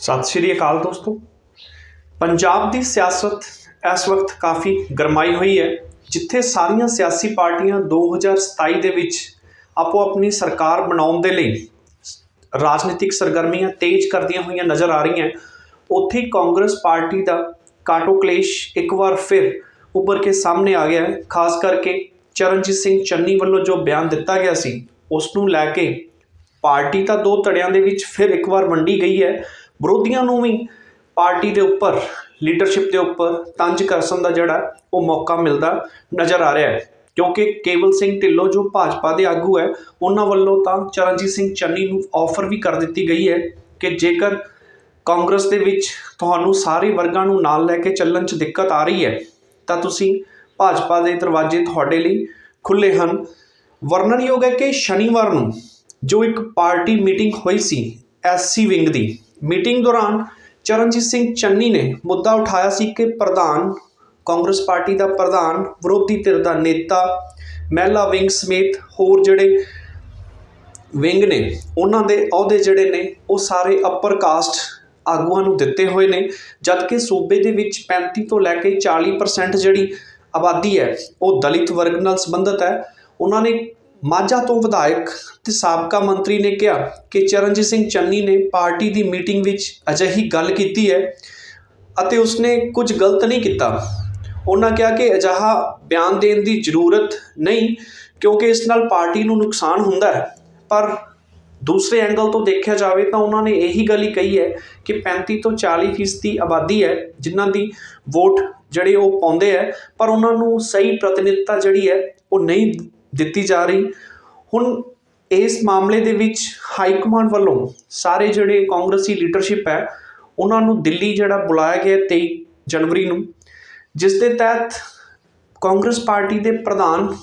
ਸਤਿ ਸ਼੍ਰੀ ਅਕਾਲ ਦੋਸਤੋ। ਪੰਜਾਬ ਦੀ ਸਿਆਸਤ ਇਸ ਵਕਤ ਕਾਫੀ ਗਰਮਾਈ ਹੋਈ ਹੈ, ਜਿੱਥੇ ਸਾਰੀਆਂ ਸਿਆਸੀ ਪਾਰਟੀਆਂ 2027 ਦੇ ਵਿੱਚ ਆਪੋ ਆਪਣੀ ਸਰਕਾਰ ਬਣਾਉਣ ਦੇ ਲਈ ਰਾਜਨੀਤਿਕ ਸਰਗਰਮੀਆਂ ਤੇਜ਼ ਕਰਦੀਆਂ ਹੋਈਆਂ ਨਜ਼ਰ ਆ ਰਹੀਆਂ। ਉੱਥੇ ਕਾਂਗਰਸ ਪਾਰਟੀ ਦਾ ਕਾਟੋ ਕਲੇਸ਼ ਇੱਕ ਵਾਰ ਫਿਰ ਉੱਭਰ ਕੇ ਸਾਹਮਣੇ ਆ ਗਿਆ ਹੈ। ਖਾਸ ਕਰਕੇ ਚਰਨਜੀਤ ਸਿੰਘ ਚੰਨੀ ਵੱਲੋਂ ਜੋ ਬਿਆਨ ਦਿੱਤਾ ਗਿਆ ਸੀ, ਉਸ ਨੂੰ ਲੈ ਕੇ ਪਾਰਟੀ ਤਾਂ ਦੋ ਧੜਿਆਂ ਦੇ ਵਿੱਚ ਫਿਰ ਇੱਕ ਵਾਰ ਵੰਡੀ ਗਈ ਹੈ। ਵਿਰੋਧੀਆਂ ਨੂੰ ਵੀ ਪਾਰਟੀ ਦੇ ਉੱਪਰ ਲੀਡਰਸ਼ਿਪ ਦੇ ਉੱਪਰ ਤੰਜ ਕਸਣ ਦਾ ਜਿਹੜਾ ਉਹ ਮੌਕਾ ਮਿਲਦਾ ਨਜ਼ਰ ਆ ਰਿਹਾ ਹੈ। ਕਿਉਂਕਿ ਕੇਵਲ ਸਿੰਘ ਢਿੱਲੋਂ ਜੋ ਭਾਜਪਾ ਦੇ ਆਗੂ ਹੈ, ਉਹਨਾਂ ਵੱਲੋਂ ਤਾਂ ਚਰਨਜੀਤ ਸਿੰਘ ਚੰਨੀ ਨੂੰ ਆਫਰ ਵੀ ਕਰ ਦਿੱਤੀ ਗਈ ਹੈ ਕਿ ਜੇਕਰ ਕਾਂਗਰਸ ਦੇ ਵਿੱਚ ਤੁਹਾਨੂੰ ਸਾਰੇ ਵਰਗਾਂ ਨੂੰ ਨਾਲ ਲੈ ਕੇ ਚੱਲਣ 'ਚ ਦਿੱਕਤ ਆ ਰਹੀ ਹੈ, ਤਾਂ ਤੁਸੀਂ ਭਾਜਪਾ ਦੇ ਦਰਵਾਜ਼ੇ ਤੁਹਾਡੇ ਲਈ ਖੁੱਲੇ ਹਨ। ਵਰਣਨਯੋਗ ਹੈ ਕਿ ਸ਼ਨੀਵਾਰ ਨੂੰ ਜੋ ਇੱਕ ਪਾਰਟੀ ਮੀਟਿੰਗ ਹੋਈ ਸੀ ਐਸਸੀ ਵਿੰਗ ਦੀ ਮੀਟਿੰਗ ਦੌਰਾਨ ਚਰਨਜੀਤ ਸਿੰਘ ਚੰਨੀ ਨੇ ਮੁੱਦਾ ਉਠਾਇਆ ਸੀ ਕਿ ਪ੍ਰਧਾਨ, ਕਾਂਗਰਸ ਪਾਰਟੀ ਦਾ ਪ੍ਰਧਾਨ, ਵਿਰੋਧੀ ਧਿਰ ਦਾ ਨੇਤਾ, ਮਹਿਲਾ ਵਿੰਗ ਸਮੇਤ ਹੋਰ ਜਿਹੜੇ ਵਿੰਗ ਨੇ, ਉਹਨਾਂ ਦੇ ਅਹੁਦੇ ਜਿਹੜੇ ਨੇ, ਉਹ ਸਾਰੇ ਅਪਰ ਕਾਸਟ ਆਗੂਆਂ ਨੂੰ ਦਿੱਤੇ ਹੋਏ ਨੇ, ਜਦਕਿ ਸੂਬੇ ਦੇ ਵਿੱਚ 35 ਤੋਂ ਲੈ ਕੇ 40% ਜਿਹੜੀ ਆਬਾਦੀ ਹੈ, ਉਹ ਦਲਿਤ ਵਰਗ ਨਾਲ ਸੰਬੰਧਿਤ ਹੈ। ਉਹਨਾਂ ਨੇ ਮਾਝਾ ਤੋਂ ਵਿਧਾਇਕ ਤੇ ਸਾਬਕਾ ਮੰਤਰੀ ਨੇ ਕਿਹਾ ਕਿ ਚਰਨਜੀਤ ਸਿੰਘ ਚੰਨੀ ਨੇ ਪਾਰਟੀ ਦੀ ਮੀਟਿੰਗ ਵਿੱਚ ਅਜਿਹੀ ਗੱਲ ਕੀਤੀ ਹੈ ਅਤੇ ਉਸਨੇ ਕੁਝ ਗਲਤ ਨਹੀਂ ਕੀਤਾ। ਉਹਨਾਂ ਕਿਹਾ ਕਿ ਅਜਿਹਾ ਬਿਆਨ ਦੇਣ ਦੀ ਜ਼ਰੂਰਤ ਨਹੀਂ, ਕਿਉਂਕਿ ਇਸ ਨਾਲ ਪਾਰਟੀ ਨੂੰ ਨੁਕਸਾਨ ਹੁੰਦਾ ਹੈ। ਪਰ ਦੂਸਰੇ ਐਂਗਲ ਤੋਂ ਦੇਖਿਆ ਜਾਵੇ ਤਾਂ ਉਹਨਾਂ ਨੇ ਇਹੀ ਗੱਲ ਹੀ ਕਹੀ ਹੈ ਕਿ 35 ਤੋਂ 40 ਫੀਸਦੀ ਆਬਾਦੀ ਹੈ, ਜਿਨ੍ਹਾਂ ਦੀ ਵੋਟ ਜਿਹੜੇ ਉਹ ਪਾਉਂਦੇ ਹੈ, ਪਰ ਉਹਨਾਂ ਨੂੰ ਸਹੀ ਪ੍ਰਤੀਨਿਧਤਾ ਜਿਹੜੀ ਹੈ, ਉਹ ਨਹੀਂ ਦਿੱਤੀ ਜਾ ਰਹੀ। ਹੁਣ ਇਸ ਮਾਮਲੇ ਦੇ ਵਿੱਚ ਹਾਈ ਕਮਾਂਡ ਵੱਲੋਂ ਸਾਰੇ ਜਿਹੜੇ ਕਾਂਗਰਸੀ ਲੀਡਰਸ਼ਿਪ ਹੈ, ਉਹਨਾਂ ਨੂੰ ਦਿੱਲੀ ਜਿਹੜਾ ਬੁਲਾਇਆ ਗਿਆ 23 ਜਨਵਰੀ ਨੂੰ, ਜਿਸ ਦੇ ਤਹਿਤ ਕਾਂਗਰਸ ਪਾਰਟੀ ਦੇ ਪ੍ਰਧਾਨ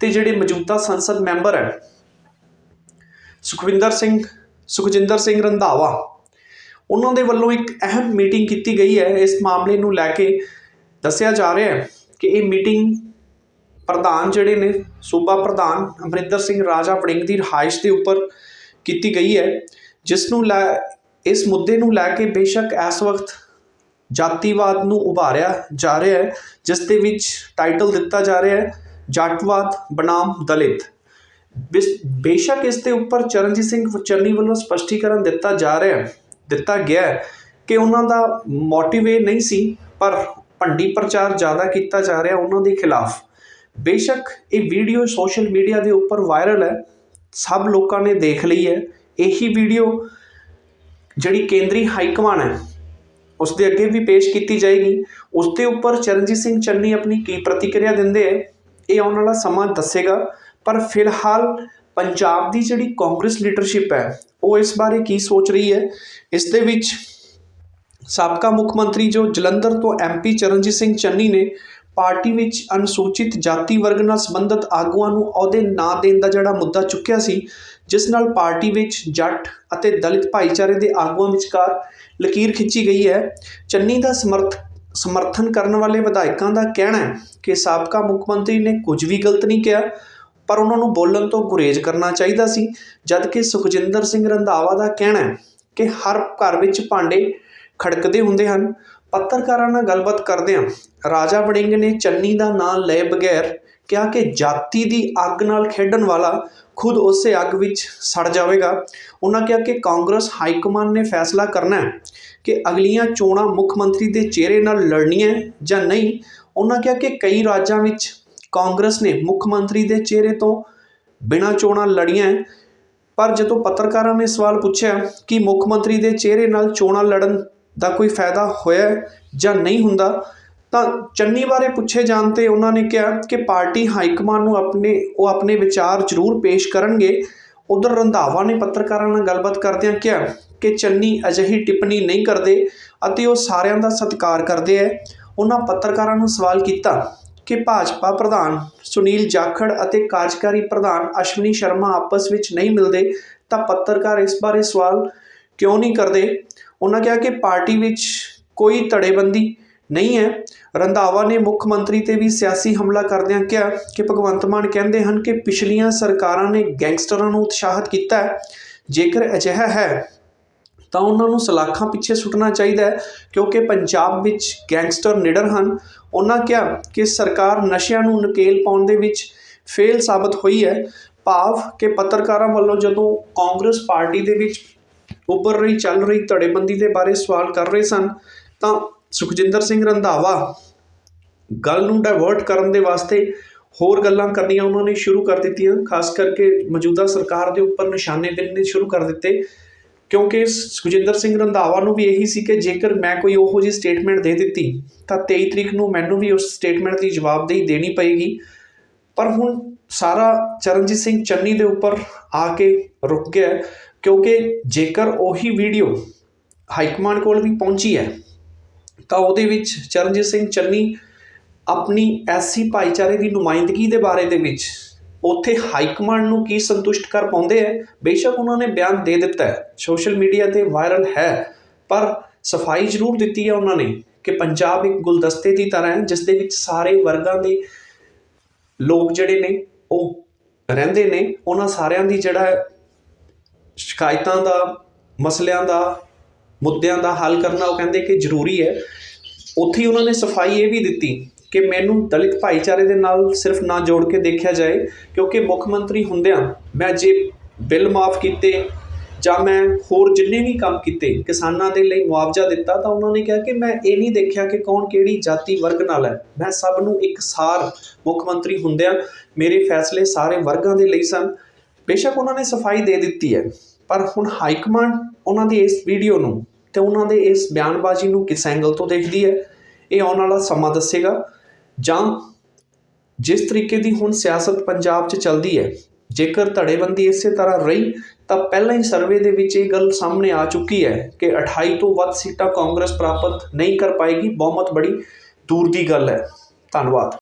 ਤੇ ਜਿਹੜੇ ਮੌਜੂਦਾ ਸੰਸਦ ਮੈਂਬਰ ਹੈ, ਸੁਖਵਿੰਦਰ ਸਿੰਘ, ਸੁਖਜਿੰਦਰ ਸਿੰਘ ਰੰਧਾਵਾ, ਉਹਨਾਂ ਦੇ ਵੱਲੋਂ ਇੱਕ ਅਹਿਮ ਮੀਟਿੰਗ ਕੀਤੀ ਗਈ ਹੈ। ਇਸ ਮਾਮਲੇ ਨੂੰ ਲੈ ਕੇ ਦੱਸਿਆ ਜਾ ਰਿਹਾ ਹੈ ਕਿ ਇਹ ਮੀਟਿੰਗ ਪ੍ਰਧਾਨ ਜਿਹੜੇ ਨੇ, ਸੂਬਾ ਪ੍ਰਧਾਨ ਅਮਰਿੰਦਰ ਸਿੰਘ ਰਾਜਾ ਵੜਿੰਗ ਦੀ ਰਿਹਾਇਸ਼ ਦੇ ਉੱਪਰ ਕੀਤੀ ਗਈ ਹੈ, ਜਿਸ ਨੂੰ ਲੈ, ਇਸ ਮੁੱਦੇ ਨੂੰ ਲੈ ਕੇ ਬੇਸ਼ੱਕ ਇਸ ਵਕਤ ਜਾਤੀਵਾਦ ਨੂੰ ਉਭਾਰਿਆ ਜਾ ਰਿਹਾ ਹੈ, ਜਿਸ ਦੇ ਵਿੱਚ ਟਾਈਟਲ ਦਿੱਤਾ ਜਾ ਰਿਹਾ ਹੈ, ਜੱਟਵਾਦ ਬਨਾਮ ਦਲਿਤ। ਬਿਸ- ਬੇਸ਼ੱਕ ਇਸ ਦੇ ਉੱਪਰ ਚਰਨਜੀਤ ਸਿੰਘ ਚੰਨੀ ਵੱਲੋਂ ਸਪਸ਼ਟੀਕਰਨ ਦਿੱਤਾ ਜਾ ਰਿਹਾ ਹੈ ਦਿੱਤਾ ਗਿਆ ਹੈ ਕਿ ਉਹਨਾਂ ਦਾ ਮੋਟਿਵ ਇਹ ਨਹੀਂ ਸੀ, ਪਰ ਭੰਡੀ ਪ੍ਰਚਾਰ ਜ਼ਿਆਦਾ ਕੀਤਾ ਜਾ ਰਿਹਾ ਉਹਨਾਂ ਦੇ ਖਿਲਾਫ। ਬੇਸ਼ੱਕ ਇਹ ਵੀਡੀਓ ਸੋਸ਼ਲ ਮੀਡੀਆ ਦੇ ਉੱਪਰ ਵਾਇਰਲ ਹੈ, ਸਭ ਲੋਕਾਂ ਨੇ ਦੇਖ ਲਈ ਹੈ। ਇਹੀ ਵੀਡੀਓ ਜਿਹੜੀ ਕੇਂਦਰੀ ਹਾਈ ਕਮਾਨ ਹੈ ਉਸ ਦੇ ਅੱਗੇ ਵੀ ਪੇਸ਼ ਕੀਤੀ ਜਾਏਗੀ। ਉਸ ਦੇ ਉੱਪਰ ਚਰਨਜੀਤ ਸਿੰਘ ਚੰਨੀ ਆਪਣੀ ਕੀ ਪ੍ਰਤੀਕਿਰਿਆ ਦਿੰਦੇ ਹੈ, ਇਹ ਆਉਣ ਵਾਲਾ ਸਮਾਂ ਦੱਸੇਗਾ। ਪਰ ਫਿਲਹਾਲ ਪੰਜਾਬ ਦੀ ਜਿਹੜੀ ਕਾਂਗਰਸ ਲੀਡਰਸ਼ਿਪ ਹੈ, ਉਹ ਇਸ ਬਾਰੇ ਕੀ ਸੋਚ ਰਹੀ ਹੈ? ਇਸ ਦੇ ਵਿੱਚ ਸਾਬਕਾ ਮੁੱਖ ਮੰਤਰੀ ਜੋ ਜਲੰਧਰ ਤੋਂ ਐਮਪੀ ਚਰਨਜੀਤ ਸਿੰਘ ਚੰਨੀ ਨੇ ਪਾਰਟੀ ਵਿੱਚ ਅਨੁਸੂਚਿਤ ਜਾਤੀ ਵਰਗ ਨਾਲ ਸੰਬੰਧਿਤ ਆਗੂਆਂ ਨੂੰ ਅਹੁਦੇ ਨਾ ਦੇਣ ਦਾ ਜਿਹੜਾ ਮੁੱਦਾ ਚੁੱਕਿਆ ਸੀ, ਜਿਸ ਨਾਲ ਪਾਰਟੀ ਵਿੱਚ ਜੱਟ ਅਤੇ ਦਲਿਤ ਭਾਈਚਾਰੇ ਦੇ ਆਗੂਆਂ ਵਿਚਕਾਰ ਲਕੀਰ ਖਿੱਚੀ ਗਈ ਹੈ। ਚੰਨੀ ਦਾ ਸਮਰਥ, ਸਮਰਥਨ ਕਰਨ ਵਾਲੇ ਵਿਧਾਇਕਾਂ ਦਾ ਕਹਿਣਾ ਹੈ ਕਿ ਸਾਬਕਾ ਮੁੱਖ ਮੰਤਰੀ ਨੇ ਕੁਝ ਵੀ ਗਲਤ ਨਹੀਂ ਕਿਹਾ, ਪਰ ਉਹਨਾਂ ਨੂੰ ਬੋਲਣ ਤੋਂ ਗੁਰੇਜ਼ ਕਰਨਾ ਚਾਹੀਦਾ ਸੀ, ਜਦਕਿ ਸੁਖਜਿੰਦਰ ਸਿੰਘ ਰੰਧਾਵਾ ਦਾ ਕਹਿਣਾ ਹੈ ਕਿ ਹਰ ਘਰ ਵਿੱਚ ਭਾਂਡੇ ਖੜਕਦੇ ਹੁੰਦੇ ਹਨ। ਪੱਤਰਕਾਰਾਂ ਨਾਲ ਗੱਲਬਾਤ ਕਰਦਿਆਂ ਰਾਜਾ ਵੜਿੰਗ ਨੇ ਚੰਨੀ ਦਾ ਨਾਂ ਲਏ ਬਗੈਰ ਕਿਹਾ ਕਿ ਜਾਤੀ ਦੀ ਅੱਗ ਨਾਲ ਖੇਡਣ ਵਾਲਾ ਖੁਦ ਉਸੇ ਅੱਗ ਵਿੱਚ ਸੜ ਜਾਵੇਗਾ। ਉਹਨਾਂ ਕਿਹਾ ਕਿ ਕਾਂਗਰਸ ਹਾਈ ਕਮਾਂਡ ਨੇ ਫੈਸਲਾ ਕਰਨਾ ਹੈ ਕਿ ਅਗਲੀਆਂ ਚੋਣਾਂ ਮੁੱਖ ਮੰਤਰੀ ਦੇ ਚਿਹਰੇ ਨਾਲ ਲੜਨੀਆਂ ਜਾਂ ਨਹੀਂ। ਉਹਨਾਂ ਕਿਹਾ ਕਿ ਕਈ ਰਾਜਾਂ ਵਿੱਚ ਕਾਂਗਰਸ ਨੇ ਮੁੱਖ ਮੰਤਰੀ ਦੇ ਚਿਹਰੇ ਤੋਂ ਬਿਨਾਂ ਚੋਣਾਂ ਲੜੀਆਂ ਪਰ ਜਦੋਂ ਪੱਤਰਕਾਰਾਂ ਨੇ ਸਵਾਲ ਪੁੱਛਿਆ ਕਿ ਮੁੱਖ ਮੰਤਰੀ ਦੇ ਚਿਹਰੇ ਨਾਲ ਚੋਣਾਂ ਲੜਨ ਦਾ ਕੋਈ ਫਾਇਦਾ ਹੋਇਆ ਜਾਂ ਨਹੀਂ ਹੁੰਦਾ, ਤਾਂ ਚੰਨੀ ਬਾਰੇ ਪੁੱਛੇ ਜਾਣ ਤੇ ਉਹਨਾਂ ਨੇ ਕਿਹਾ ਕਿ ਪਾਰਟੀ ਹਾਈ ਕਮਾਂਡ ਨੂੰ ਆਪਣੇ, ਉਹ ਆਪਣੇ ਵਿਚਾਰ ਜ਼ਰੂਰ ਪੇਸ਼ ਕਰਨਗੇ। ਉਧਰ ਰੰਧਾਵਾ ਨੇ ਪੱਤਰਕਾਰਾਂ ਨਾਲ ਗੱਲਬਾਤ ਕਰਦਿਆਂ ਕਿਹਾ ਕਿ ਚੰਨੀ ਅਜਿਹੀ ਟਿੱਪਣੀ ਨਹੀਂ ਕਰਦੇ ਅਤੇ ਉਹ ਸਾਰਿਆਂ ਦਾ ਸਤਿਕਾਰ ਕਰਦੇ ਹੈ ਉਹਨਾਂ ਪੱਤਰਕਾਰਾਂ ਨੂੰ ਸਵਾਲ ਕੀਤਾ ਕਿ ਭਾਜਪਾ ਪ੍ਰਧਾਨ ਸੁਨੀਲ ਜਾਖੜ ਅਤੇ ਕਾਰਜਕਾਰੀ ਪ੍ਰਧਾਨ ਅਸ਼ਵਨੀ ਸ਼ਰਮਾ ਆਪਸ ਵਿੱਚ ਨਹੀਂ ਮਿਲਦੇ, ਤਾਂ ਪੱਤਰਕਾਰ ਇਸ ਬਾਰੇ ਸਵਾਲ ਕਿਉਂ ਨਹੀਂ ਕਰਦੇ? ਉਹਨਾਂ ਕਿਹਾ ਕਿ ਪਾਰਟੀ ਵਿੱਚ ਕੋਈ ਧੜੇਬੰਦੀ ਨਹੀਂ ਹੈ। ਰੰਧਾਵਾ ਨੇ ਮੁੱਖ ਮੰਤਰੀ ਤੇ ਵੀ ਸਿਆਸੀ ਹਮਲਾ ਕਰਦਿਆਂ ਕਿਹਾ ਕਿ ਭਗਵੰਤ ਮਾਨ ਕਹਿੰਦੇ ਹਨ ਕਿ ਪਿਛਲੀਆਂ ਸਰਕਾਰਾਂ ਨੇ ਗੈਂਗਸਟਰਾਂ ਨੂੰ ਉਤਸ਼ਾਹਿਤ ਕੀਤਾ ਹੈ। ਜੇਕਰ ਅਜਿਹਾ ਹੈ, ਤਾਂ ਉਹਨਾਂ ਨੂੰ ਸਲਾਖਾਂ ਪਿੱਛੇ ਸੁੱਟਣਾ ਚਾਹੀਦਾ ਹੈ, ਕਿਉਂਕਿ ਪੰਜਾਬ ਵਿੱਚ ਗੈਂਗਸਟਰ ਨਿਡਰ ਹਨ। ਉਹਨਾਂ ਕਿਹਾ ਕਿ ਸਰਕਾਰ ਨਸ਼ਿਆਂ ਨੂੰ ਨਕੇਲ ਪਾਉਣ ਦੇ ਵਿੱਚ ਫੇਲ ਸਾਬਤ ਹੋਈ ਹੈ। ਭਾਵ ਕਿ ਪੱਤਰਕਾਰਾਂ ਵੱਲੋਂ ਜਦੋਂ ਕਾਂਗਰਸ ਪਾਰਟੀ ਦੇ ਵਿੱਚ ਉੱਪਰ ਰਹੀ, ਚੱਲ ਰਹੀ, ਧੜੇਬੰਦੀ ਦੇ ਬਾਰੇ ਸਵਾਲ ਕਰ ਰਹੇ ਸਨ, ਤਾਂ ਸੁਖਜਿੰਦਰ ਸਿੰਘ ਰੰਧਾਵਾ ਗੱਲ ਨੂੰ ਡਾਇਵਰਟ ਕਰਨ ਦੇ ਵਾਸਤੇ ਹੋਰ ਗੱਲਾਂ ਕਰਨੀਆਂ ਉਹਨਾਂ ਨੇ ਸ਼ੁਰੂ ਕਰ ਦਿੱਤੀਆਂ, ਖਾਸ ਕਰਕੇ ਮੌਜੂਦਾ ਸਰਕਾਰ ਦੇ ਉੱਪਰ ਨਿਸ਼ਾਨੇ ਬਿੰਨਣੇ ਸ਼ੁਰੂ ਕਰ ਦਿੱਤੇ, ਕਿਉਂਕਿ ਸੁਖਜਿੰਦਰ ਸਿੰਘ ਰੰਧਾਵਾ ਨੂੰ ਵੀ ਇਹੀ ਸੀ ਕਿ ਜੇਕਰ ਮੈਂ ਕੋਈ ਉਹੋ ਜਿਹੀ ਸਟੇਟਮੈਂਟ ਦੇ ਦਿੱਤੀ, ਤਾਂ 23 ਤਰੀਕ ਨੂੰ ਮੈਨੂੰ ਵੀ ਉਸ ਸਟੇਟਮੈਂਟ ਦੀ ਜਵਾਬਦੇਹੀ ਦੇਣੀ ਪਏਗੀ। ਪਰ ਹੁਣ ਸਾਰਾ ਚਰਨਜੀਤ ਸਿੰਘ ਚੰਨੀ ਦੇ ਉੱਪਰ ਆ ਕੇ ਰੁਕ ਗਿਆ ਕਿਉਂਕਿ ਜੇਕਰ ਉਹੀ ਵੀਡੀਓ ਹਾਈਕਮਾਂਡ ਕੋਲ ਵੀ ਪਹੁੰਚੀ ਹੈ, ਤਾਂ ਉਹਦੇ ਵਿੱਚ ਚਰਨਜੀਤ ਸਿੰਘ ਚੰਨੀ ਆਪਣੀ ਐਸੀ ਭਾਈਚਾਰੇ ਦੀ ਨੁਮਾਇੰਦਗੀ ਦੇ ਬਾਰੇ ਦੇ ਵਿੱਚ ਉੱਥੇ ਹਾਈ ਕਮਾਂਡ ਨੂੰ ਕੀ ਸੰਤੁਸ਼ਟ ਕਰ ਪਾਉਂਦੇ ਹੈ? ਬੇਸ਼ੱਕ ਉਹਨਾਂ ਨੇ ਬਿਆਨ ਦੇ ਦਿੱਤਾ ਹੈ। ਸੋਸ਼ਲ ਮੀਡੀਆ ਤੇ ਵਾਇਰਲ ਹੈ, ਪਰ ਸਫ਼ਾਈ ਜ਼ਰੂਰ ਦਿੱਤੀ ਹੈ ਉਹਨਾਂ ਨੇ ਕਿ ਪੰਜਾਬ ਇੱਕ ਗੁਲਦਸਤੇ ਦੀ ਤਰ੍ਹਾਂ ਹੈ, ਜਿਸ ਦੇ ਵਿੱਚ ਸਾਰੇ ਵਰਗਾਂ ਦੇ ਲੋਕ ਜਿਹੜੇ ਨੇ, ਉਹ ਰਹਿੰਦੇ ਨੇ, ਉਹਨਾਂ ਸਾਰਿਆਂ ਦੀ ਜਿਹੜਾ ਸ਼ਿਕਾਇਤਾਂ ਦਾ, ਮਸਲਿਆਂ ਦਾ, ਮੁੱਦਿਆਂ ਦਾ ਹੱਲ ਕਰਨਾ ਉਹ ਕਹਿੰਦੇ ਕਿ ਜ਼ਰੂਰੀ ਹੈ। ਉੱਥੇ ਹੀ ਉਹਨਾਂ ਨੇ ਸਫ਼ਾਈ ਇਹ ਵੀ ਦਿੱਤੀ ਕਿ ਮੈਨੂੰ ਦਲਿਤ ਭਾਈਚਾਰੇ ਦੇ ਨਾਲ ਸਿਰਫ ਨਾ ਜੋੜ ਕੇ ਦੇਖਿਆ ਜਾਏ, ਕਿਉਂਕਿ ਮੁੱਖ ਮੰਤਰੀ ਹੁੰਦਿਆਂ ਮੈਂ ਜੇ ਬਿੱਲ ਮਾਫ ਕੀਤੇ ਜਾਂ ਮੈਂ ਹੋਰ ਜਿੰਨੇ ਵੀ ਕੰਮ ਕੀਤੇ, ਕਿਸਾਨਾਂ ਦੇ ਲਈ ਮੁਆਵਜ਼ਾ ਦਿੱਤਾ, ਤਾਂ ਉਹਨਾਂ ਨੇ ਕਿਹਾ ਕਿ ਮੈਂ ਇਹ ਨਹੀਂ ਦੇਖਿਆ ਕਿ ਕੌਣ ਕਿਹੜੀ ਜਾਤੀ ਵਰਗ ਨਾਲ ਹੈ। ਮੈਂ ਸਭ ਨੂੰ ਇੱਕ ਸਾਰ ਮੁੱਖ ਮੰਤਰੀ ਹੁੰਦਿਆਂ ਮੇਰੇ ਫੈਸਲੇ ਸਾਰੇ ਵਰਗਾਂ ਦੇ ਲਈ ਸਨ। ਬੇਸ਼ੱਕ ਉਹਨਾਂ ਨੇ ਸਫ਼ਾਈ ਦੇ ਦਿੱਤੀ ਹੈ, ਪਰ ਹੁਣ ਹਾਈ ਕਮਾਂਡ ਉਹਨਾਂ ਦੀ ਇਸ ਵੀਡੀਓ ਨੂੰ ਤੇ ਉਹਨਾਂ ਦੇ ਇਸ ਬਿਆਨਬਾਜ਼ੀ ਨੂੰ ਕਿਸ ਐਂਗਲ ਤੋਂ ਦੇਖਦੀ ਹੈ, ਇਹ ਆਉਣ ਵਾਲਾ ਸਮਾਂ ਦੱਸੇਗਾ। ਜਾਂ ਜਿਸ ਤਰੀਕੇ ਦੀ ਹੁਣ ਸਿਆਸਤ ਪੰਜਾਬ 'ਚ ਚੱਲਦੀ ਹੈ, ਜੇਕਰ ਧੜੇਬੰਦੀ ਇਸੇ ਤਰ੍ਹਾਂ ਰਹੀ, ਤਾਂ ਪਹਿਲਾਂ ਹੀ ਸਰਵੇ ਦੇ ਵਿੱਚ ਇਹ ਗੱਲ ਸਾਹਮਣੇ ਆ ਚੁੱਕੀ ਹੈ ਕਿ 28 ਤੋਂ ਵੱਧ ਸੀਟਾਂ ਕਾਂਗਰਸ ਪ੍ਰਾਪਤ ਨਹੀਂ ਕਰ ਪਾਏਗੀ। ਬਹੁਮਤ ਬੜੀ ਦੂਰ ਦੀ ਗੱਲ ਹੈ। ਧੰਨਵਾਦ।